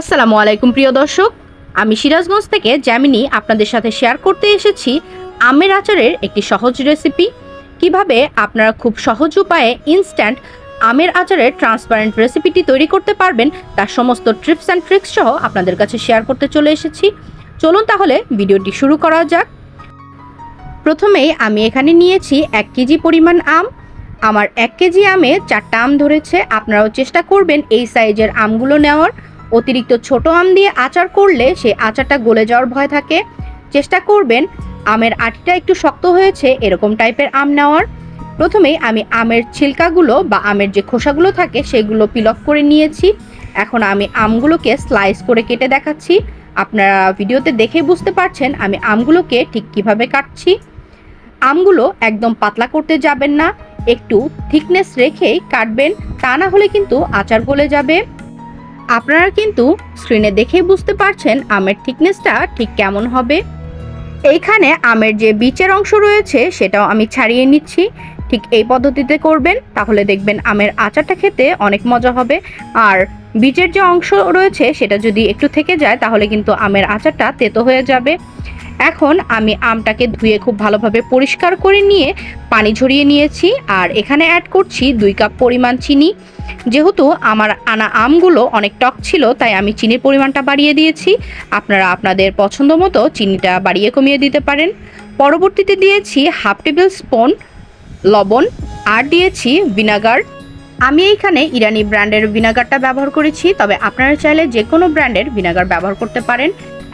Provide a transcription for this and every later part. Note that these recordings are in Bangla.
আসসালামু আলাইকুম, প্রিয় দর্শক। আমি সিরাজগঞ্জ থেকে জ্যামিনি আপনাদের সাথে শেয়ার করতে এসেছি আমের আচারের একটি সহজ রেসিপি কীভাবে আপনারা খুব সহজ উপায়ে ইনস্ট্যান্ট আমের আচারের ট্রান্সপারেন্ট রেসিপিটি তৈরি করতে পারবেন, তার সমস্ত ট্রিপস অ্যান্ড ট্রিক্স সহ আপনাদের কাছে শেয়ার করতে চলে এসেছি। চলুন তাহলে ভিডিওটি শুরু করা যাক। প্রথমেই আমি এখানে নিয়েছি এক কেজি পরিমাণ আম। আমার এক কেজি আমে চারটা আম ধরেছে, আপনারাও চেষ্টা করবেন এই সাইজের আমগুলো নেওয়ার। অতিরিক্ত ছোট আম দিয়ে আচার করলে সেই আচারটা গলে যাওয়ার ভয় থাকে। চেষ্টা করবেন, আমের আটিটা একটু শক্ত হয়েছে, এরকম টাইপের আম নেওয়ার। প্রথমেই আমি আমের ছিলকাগুলো বা আমের যে খোসাগুলো থাকে, সেগুলো পিল অফ করে নিয়েছি। এখন আমি আমগুলোকে স্লাইস করে কেটে দেখাচ্ছি। আপনারা ভিডিওতে দেখে বুঝতে পারছেন আমি আমগুলোকে ঠিক কীভাবে কাটছি। আমগুলো একদম পাতলা করতে যাবেন না, একটু থিকনেস রেখেই কাটবেন, তা না হলে কিন্তু আচার গলে যাবে। আপনারা কিন্তু স্ক্রিনে দেখেই বুঝতে পারছেন আমের থিকনেসটা ঠিক কেমন হবে। এইখানে আমের যে বীচের অংশ রয়েছে, সেটাও আমি ছাড়িয়ে নিচ্ছি। ঠিক এই পদ্ধতিতে করবেন, তাহলে দেখবেন আমের আচারটা খেতে অনেক মজা হবে। আর বীজের যে অংশ রয়েছে, সেটা যদি একটু থেকে যায়, তাহলে কিন্তু আমের আচারটা তেতো হয়ে যাবে। এখন আমি আমটাকে ধুয়ে খুব ভালোভাবে পরিষ্কার করে নিয়ে পানি ঝরিয়ে নিয়েছি আর এখানে অ্যাড করছি দুই কাপ পরিমাণ চিনি। যেহেতু আমার আনা আমগুলো অনেক টক ছিল, তাই আমি চিনির পরিমাণটা বাড়িয়ে দিয়েছি। আপনারা আপনাদের পছন্দ মতো চিনিটা বাড়িয়ে কমিয়ে দিতে পারেন। পরবর্তীতে দিয়েছি হাফ টেবিল স্পুন লবণ আর দিয়েছি ভিনাগার আমি এইখানে ইরানি ব্র্যান্ডের ভিনাগারটা ব্যবহার করেছি, তবে আপনারা চাইলে যে কোনো ব্র্যান্ডের ভিনাগার ব্যবহার করতে পারেন।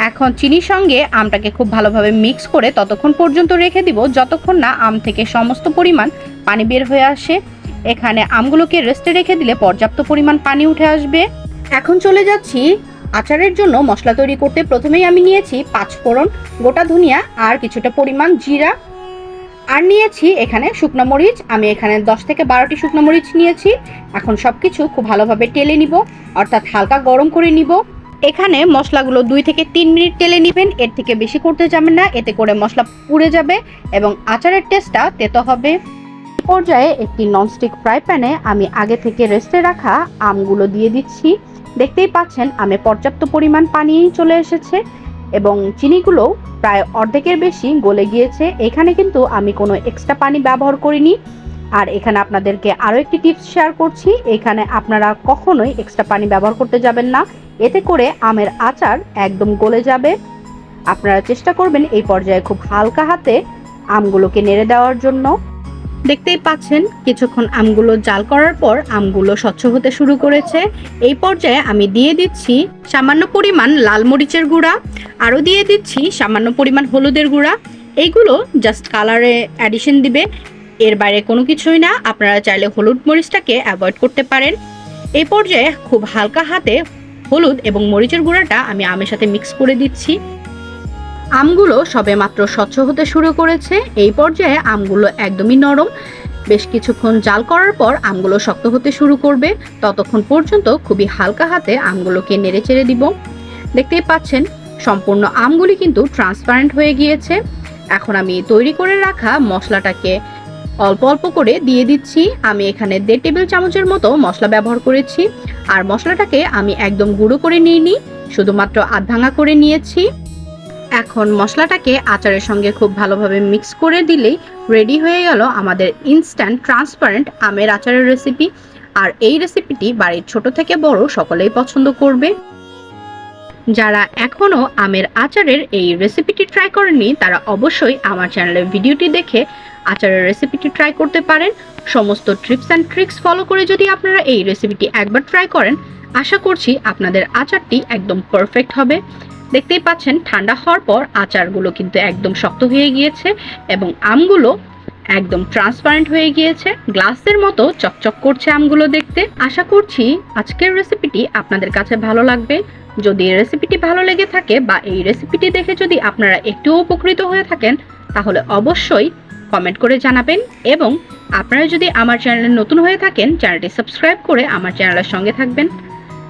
এখন চিনির সঙ্গে আমটাকে খুব ভালোভাবে মিক্স করে ততক্ষণ পর্যন্ত রেখে দিব। যতক্ষণ না আম থেকে সমস্ত পরিমাণ পানি বের হয়ে আসে। এখানে আমগুলোকে রেস্টে রেখে দিলে পর্যাপ্ত পরিমাণ পানি উঠে আসবে। এখন চলে যাচ্ছি আচারের জন্য মশলা তৈরি করতে। প্রথমেই আমি নিয়েছি পাঁচ ফোড়ন, গোটা ধনিয়া আর কিছুটা পরিমাণ জিরা। আর নিয়েছি এখানে শুকনো মরিচ। আমি এখানে দশ থেকে বারোটি শুকনো মরিচ নিয়েছি। এখন সব কিছু খুব ভালোভাবে টেলে নিব, অর্থাৎ হালকা গরম করে নিব। এখানে মশলাগুলো দুই থেকে তিন মিনিট তেলে নেবেন। এর থেকে বেশি করতে যাবেন না। এতে করে মশলা পুড়ে যাবে এবং আচারের টেস্টটা তেতো হবে। পর্যায়ে একটি ননস্টিক ফ্রাই প্যানে আমি আগে থেকে রেস্টে রাখা আমগুলো দিয়ে দিচ্ছি। দেখতেই পাচ্ছেন, আমে পর্যাপ্ত পরিমাণ পানি চলে এসেছে এবং চিনিগুলো প্রায় অর্ধেকের বেশি গলে গিয়েছে। এখানে কিন্তু আমি কোনো এক্সট্রা পানি ব্যবহার করিনি। আর এখানে আপনাদেরকে আরও একটি টিপস শেয়ার করছি। এখানে আপনারা কখনোই এক্সট্রা পানি ব্যবহার করতে যাবেন না। এতে করে আমের আচার একদম গলে যাবে। আপনারা চেষ্টা করবেন এই পর্যায়ে খুব হালকা হাতে আমগুলোকে নেড়ে দেওয়ার জন্য। দেখতেই পাচ্ছেন, কিছুক্ষণ আমগুলো জাল করার পর আমগুলো স্বচ্ছ হতে শুরু করেছে। এই পর্যায়ে আমি দিয়ে দিচ্ছি সামান্য পরিমাণ লাল মরিচের গুঁড়া, আরও দিয়ে দিচ্ছি সামান্য পরিমাণ হলুদের গুঁড়া। এইগুলো জাস্ট কালারে অ্যাডিশন দিবে। এর বাইরে কোনো কিছুই না, আপনারা চাইলে হলুদ মরিচটাকে অ্যাভয়েড করতে পারেন। এই পর্যায়ে খুব হালকা হাতে হলুদ এবং মরিচের গুঁড়াটা আমি আমের সাথে মিক্স করে দিচ্ছি। আমগুলো সবে মাত্র স্বচ্ছ হতে শুরু করেছে। এই পর্যায়ে আমগুলো একদমই নরম। বেশ কিছুক্ষণ জাল করার পর আমগুলো শক্ত হতে শুরু করবে। ততক্ষণ পর্যন্ত খুবই হালকা হাতে আমগুলোকে নেড়ে চেড়ে দিব। দেখতেই পাচ্ছেন, সম্পূর্ণ আমগুলি কিন্তু ট্রান্সপারেন্ট হয়ে গিয়েছে। এখন আমি তৈরি করে রাখা মশলাটাকে অল্প অল্প করে দিয়ে দিচ্ছি। আমি এখানে দেড় টেবিল চামচের মতো মশলা ব্যবহার করেছি। আর মশলাটাকে আমি একদম গুঁড়ো করে নিইনি, শুধুমাত্র আধ ভাঙা করে নিয়েছি। এখন মশলাটাকে আচারের সঙ্গে খুব ভালোভাবে মিক্স করে দিলেই রেডি হয়ে গেল আমাদের ইনস্ট্যান্ট ট্রান্সপারেন্ট আমের আচারের রেসিপি। আর এই রেসিপিটি বাড়ির ছোট থেকে বড় সকলেই পছন্দ করবে। যারা এখনও আমের আচারের এই রেসিপিটি ট্রাই করেনি তারা অবশ্যই আমার চ্যানেলের ভিডিওটি দেখে আচারের রেসিপিটি ট্রাই করতে পারেন। সমস্ত ট্রিপস অ্যান্ড ট্রিক্স ফলো করে যদি আপনারা এই রেসিপিটি একবার ট্রাই করেন, আশা করছি আপনাদের আচারটি একদম পারফেক্ট হবে। দেখতেই পাচ্ছেন, ঠান্ডা হওয়ার পর আচারগুলো কিন্তু একদম শক্ত হয়ে গিয়েছে এবং আমগুলো একদম ট্রান্সপারেন্ট হয়ে গিয়েছে। গ্লাসের মতো চকচক করছে আমগুলো দেখতে। আশা করছি আজকের রেসিপিটি আপনাদের কাছে ভালো লাগবে। যদি রেসিপিটি ভালো লেগে থাকে বা এই রেসিপিটি দেখে যদি আপনারা একটু উপকৃত হয়ে থাকেন, তাহলে অবশ্যই কমেন্ট করে জানাবেন এবং আপনারা যদি আমার চ্যানেলে নতুন হয়ে থাকেন, চ্যানেলটি সাবস্ক্রাইব করে আমার চ্যানেলের সঙ্গে থাকবেন।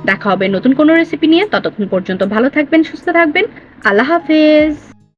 দেখা হবে নতুন কোনো রেসিপি নিয়ে। ততক্ষণ পর্যন্ত ভালো থাকবেন, সুস্থ থাকবেন। আল্লাহ হাফেজ।